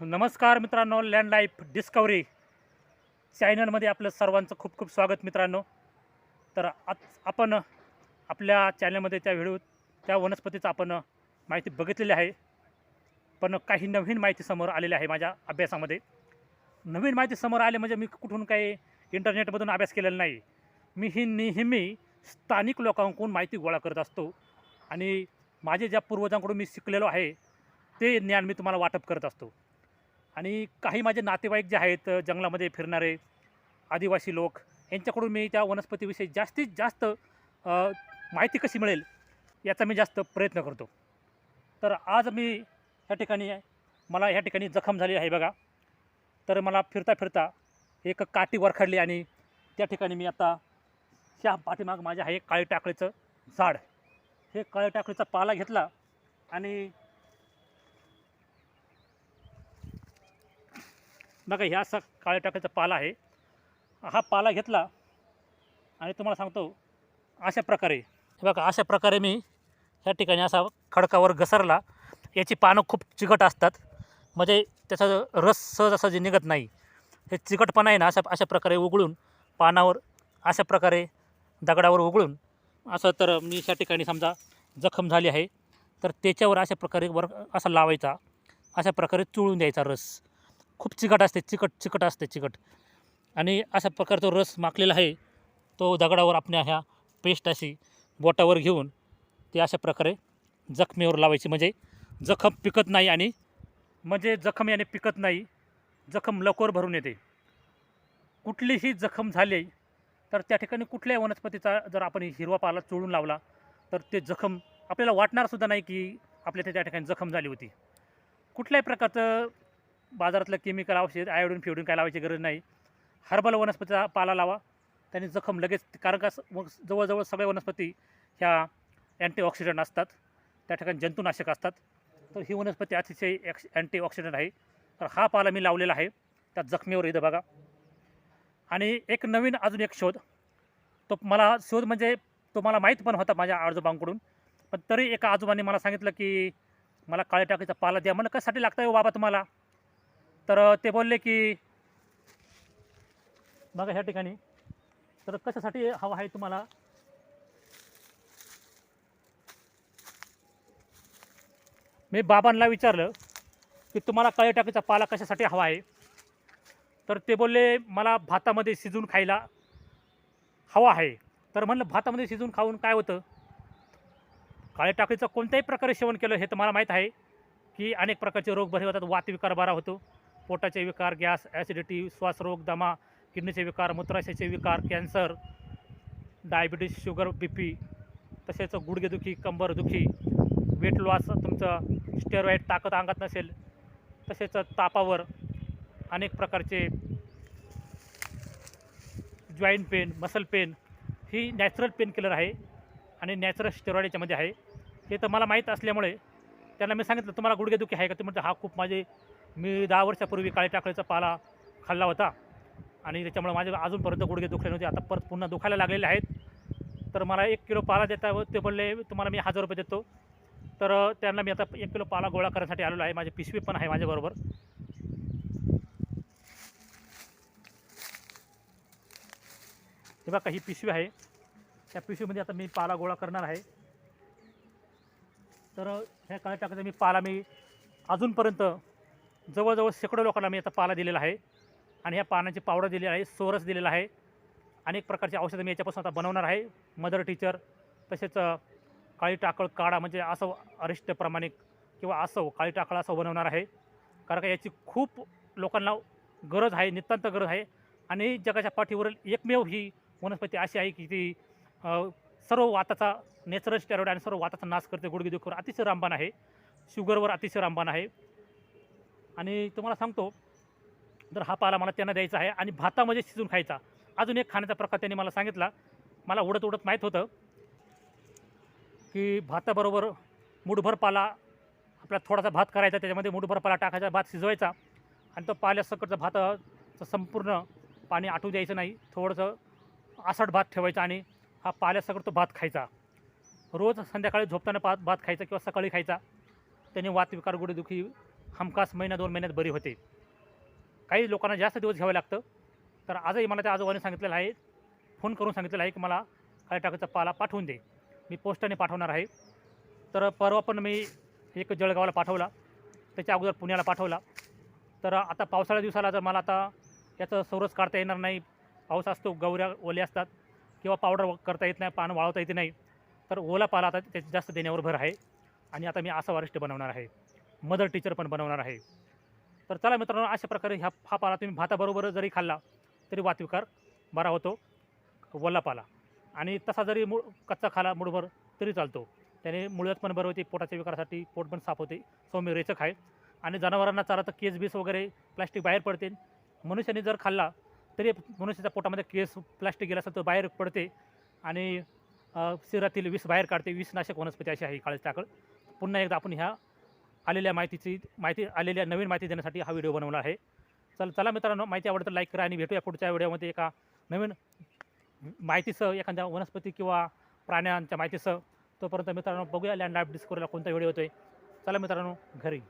नमस्कार मित्रांनो land life discovery चॅनलमध्ये आपलं सर्वांचं खूप खूप स्वागत मित्रांनो. तर आज आपण आपल्या चॅनलमध्ये त्या व्हिडिओ त्या वनस्पतीचं आपण माहिती बघितलेली आहे. पण काही नवीन माहिती समोर आलेली आहे माझ्या अभ्यासामध्ये. नवीन माहिती समोर आली म्हणजे मी कुठून काही इंटरनेटमधून अभ्यास केलेला नाही. मी ही नेहमी स्थानिक लोकांकडून माहिती गोळा करत असतो. आणि माझे ज्या पूर्वजांकडून मी शिकलेलो आहे ते ज्ञान मी तुम्हाला वाटप करत असतो. आणि काही माझे नातेवाईक जे आहेत जंगलामध्ये फिरणारे आदिवासी लोक यांच्याकडून मी त्या वनस्पतीविषयी जास्तीत जास्त माहिती कशी मिळेल याचा मी जास्त प्रयत्न करतो. तर आज मी ह्या ठिकाणी मला ह्या ठिकाणी जखम झाली आहे बघा. तर मला फिरता फिरता एक काठी वरखडली आणि त्या ठिकाणी मी आता त्या पाठीमाग माझ्या आहे काळी टाकळीचं झाड. हे काळी टाकळीचा पाला घेतला आणि बघा ह्या असा काळ्या टाकायचा पाला आहे. हा पाला घेतला आणि तुम्हाला सांगतो अशा प्रकारे हे बघा अशा प्रकारे मी ह्या ठिकाणी असा खडकावर घसरला. याची पानं खूप चिकट असतात. म्हणजे त्याचा रस सहजासहजी निघत नाही. हे चिकटपणा आहे ना अशा अशा प्रकारे उघडून पानावर अशा प्रकारे दगडावर उघडून असं तर मी ह्या ठिकाणी समजा जखम झाली आहे तर त्याच्यावर अशा प्रकारे वर असा लावायचा. अशा प्रकारे चुळून द्यायचा रस. खूप चिकट असते चिकट चिकट असते चिकट. आणि अशा प्रकारचा रस माखलेला आहे तो दगडावर आपल्या ह्या पेस्ट अशी बोटावर घेऊन ते अशा प्रकारे जखमेवर लावायची. म्हणजे जखम पिकत नाही आणि म्हणजे जखम याने पिकत नाही जखम लवकर भरून येते. कुठलीही जखम झाली तर त्या ठिकाणी कुठल्याही वनस्पतीचा जर आपण हिरवा पाला चोळून लावला तर ते जखम आपल्याला वाटणारसुद्धा नाही की आपल्या त्या ठिकाणी जखम झाली होती. कुठल्याही प्रकारचं बाजारातलं केमिकल औषध आयोडीन फिवडून काय लावायची गरज नाही. हर्बल वनस्पतीचा पाला लावा. त्यांनी जखम लगेच कारण का जवळजवळ सगळ्या वनस्पती ह्या अँटीऑक्सिडंट असतात. त्या ठिकाणी जंतुनाशक असतात. तर ही वनस्पती अतिशय एक्स अँटीऑक्सिडंट आहे. तर हा पाला मी लावलेला आहे. त्या जखमेवर इथं बघा. आणि एक नवीन अजून एक शोध. तो मला शोध म्हणजे तो मला माहीत पण होता माझ्या आजोबांकडून. पण तरी एका आजोबांनी मला सांगितलं की मला काळ्या टाकीचा पाला द्या. म्हणलं कशासाठी लागतं आहे हो बाबा तुम्हाला? तर ते बोलले की बघा ह्या ठिकाणी. तर कशासाठी हवा आहे तुम्हाला? मी बाबांना विचारलं की तुम्हाला कळे टाकीचा पाला कशासाठी हवा आहे? तर ते बोलले मला भातामध्ये शिजून खायला हवा आहे. तर म्हणलं भातामध्ये शिजून खाऊन काय होतं? काळे टाकीचं कोणत्याही प्रकारे सेवन केलं हे तर मला माहीत आहे की अनेक प्रकारचे रोग बरे होतात वातविकार बरा होतो. पोटाचे विकार गॅस ॲसिडिटी श्वासरोग दमा किडनीचे विकार मूत्राशयाचे विकार cancer diabetes sugar B P तसेच गुडघेदुखी कंबरदुखी वेट लॉस तुमचं स्टेरॉईड ताकद अंगात नसेल तसेच तापावर अनेक प्रकारचे जॉईंट पेन मसल पेन ही नॅचरल पेन किलर आहे आणि नॅचरल स्टेरॉईड याच्यामध्ये आहे. हे तर मला माहीत असल्यामुळे त्यांना मी सांगितलं तुम्हाला गुडघेदुखी आहे का? तुम्ही हा खूप माझे मी दहा वर्षापूर्वी काळी टाकळीचा पाला खाल्ला होता. आणि त्याच्यामुळे माझे अजूनपर्यंत गुडघे दुखले नव्हते. आता परत पुन्हा दुखायला लागलेले आहेत. तर मला एक किलो पाला देता ते बोलले तुम्हाला मी हजार रुपये देतो. तर त्यांना मी आता एक किलो पाला गोळा करण्यासाठी आलेलो आहे. माझी पिशवी पण आहे माझ्याबरोबर. हे बघा ही पिशवी आहे. त्या पिशवीमध्ये आता मी पाला गोळा करणार आहे. तर ह्या काळ्या टाकायचा मी पाला मी अजूनपर्यंत जवळजवळ शेकडो लोकांना मी आता पाला दिलेला आहे. आणि ह्या पानाची पावडर दिलेली आहे सोरस दिलेला आहे. अनेक प्रकारची औषधं मी याच्यापासून आता बनवणार आहे. मदर टीचर तसेच काळी टाकळ काढा म्हणजे असं अरिष्ट प्रमाणिक किंवा असं काळी टाकळ असं बनवणार आहे. कारण का याची खूप लोकांना गरज आहे नितांत गरज आहे. आणि जगाच्या पाठीवरील एकमेव ही वनस्पती अशी आहे की ती सर्व वाताचा नॅचरल स्टेरॉइड आणि सर्व वाताचा नाश करते गुडघेदुखीवर अतिशय रामबाण आहे. शुगरवर अतिशय रामबाण आहे. आणि तुम्हाला सांगतो तर हा पाला मला त्यांना द्यायचा आहे आणि भातामध्ये शिजून खायचा अजून एक खाण्याचा प्रकार त्यांनी मला सांगितला. मला उडत उडत माहीत होतं की भाताबरोबर मुठभर पाला आपला थोडासा भात करायचा त्याच्यामध्ये मुठभर पाला टाकायचा भात शिजवायचा आणि तो पाल्यासकटचं भाताचं संपूर्ण पाणी आटू द्यायचं नाही. थोडंसं आसट भात ठेवायचा आणि हा पाल्यासकट तो भात खायचा. रोज संध्याकाळी झोपताना भात भात खायचा किंवा सकाळी खायचा. त्याने वातविकार गुडदुखी हमखास महिना दोन महिन्यात बरी होते. काही लोकांना जास्त दिवस घ्यावं लागतं. तर आजही मला त्या आजोबाने सांगितलेलं आहे. फोन करून सांगितलेलं आहे की मला काही टाकाचा पाला पाठवून दे. मी पोस्टाने पाठवणार आहे. तर परवा पण मी एक जळगावला पाठवला. त्याच्या अगोदर पुण्याला पाठवला. तर आता पावसाळ्या दिवसाला जर मला आता याचं सौरस काढता येणार नाही पाऊस असतो गौऱ्या ओल्या असतात किंवा पावडर करता येत नाही पानं वाळवता येते नाही तर ओला पाला आता त्याची जास्त देण्यावर भर आहे. आणि आता मी असा वरिष्ठ बनवणार आहे. मदर टीचर पण बनवणार आहे. तर चला मित्रांनो अशा प्रकारे ह्या हा पाला तुम्ही भाताबरोबर जरी खाल्ला तरी वातविकार बरा होतो. वल्ला पाला. आणि तसा जरी मूळ कच्चा खाला मुळभर तरी चालतो. त्याने मुळ्यात पण बरं होते पोटाच्या विकारासाठी पोट पण साफ होते. सौम्य रेचक आहे. आणि जनावरांना चारा तर केस बीस वगैरे प्लास्टिक बाहेर पडते. मनुष्याने जर खाल्ला तरी मनुष्याच्या पोटामध्ये केस प्लास्टिक गेला असेल तर बाहेर पडते. आणि शरीरातील विष बाहेर काढते. विषनाशक वनस्पती अशी आहे काळी टाकळ. पुन्हा एकदा आपण ह्या आलेल्या माहितीची माहिती आलेल्या नवीन माहिती देण्यासाठी हा व्हिडिओ बनवला आहे. चल चला मित्रांनो माहिती आवडतं लाईक करा आणि भेटूया पुढच्या व्हिडिओमध्ये एका नवीन माहितीसह एखाद्या वनस्पती किंवा प्राण्यांच्या माहितीसह. तोपर्यंत मित्रांनो बघूया लँड लाईफ डिस्कवरीला कोणता व्हिडिओ होतोय चला मित्रांनो घरी.